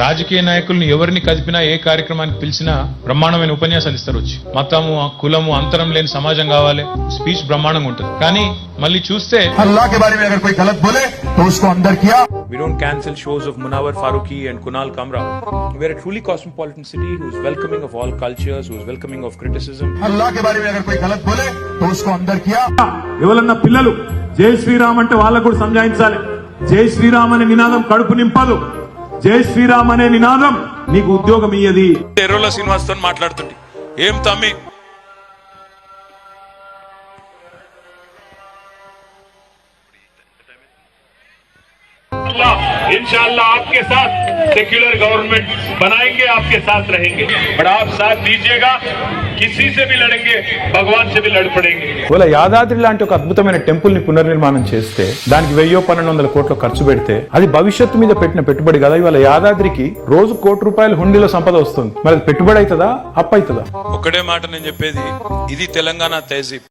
రాజకీయ నాయకులను ఎవరిని కదిపినా ఏ కార్యక్రమానికి పిలిచినా బ్రహ్మాండమైన ఉపన్యాసాలు ఇస్తారు వచ్చి. మతము కులము అంతరం లేని సమాజం కావాలి. స్పీచ్ బ్రహ్మాండంగా ఉంటుంది. కానీ మళ్ళీ చూస్తే We don't cancel shows of Munawar Faruqi and Kunal Kamra. We're a truly cosmopolitan city who's welcoming of all cultures, who's welcoming of criticism. ఎవరన్నా పిల్లలు జై శ్రీరామ్ అంటే వాళ్ళకు కూడా సంజాయించాలి. జై శ్రీరామ్ అనే నినాదం కడుపు నింపదు. జై శ్రీరామ్ అనే నినాదం నీకు ఉద్యోగం ఇయ్యది. ఎర్రోల శ్రీనివాస్తో మాట్లాడుతుంది ఏం తమ్మి? इंशाल्लाह आपके साथ सेक्युलर गवर्नमेंट बनाएंगे आपके साथ रहेंगे बट आप साथ दीजिएगा किसी से भी लड़ेंगे भगवान से भी लड़ पड़ेंगे ఒకవేళ యాదాద్రి లాంటి ఒక అద్భుతమైన టెంపుల్ ని పునర్నిర్మాణం చేస్తే దానికి వెయ్యో పన్నెండు వందల కోట్లు ఖర్చు పెడితే అది భవిష్యత్తు మీద పెట్టిన పెట్టుబడి కదా ఇవాళ యాదాద్రికి రోజు కోటి రూపాయల హుండీలో సంపద వస్తుంది మరి అది పెట్టుబడి అవుతుందా అప్పు అవుతుందా ఒకటే మాట నేను చెప్పేది ఇది తెలంగాణ తహజీబ్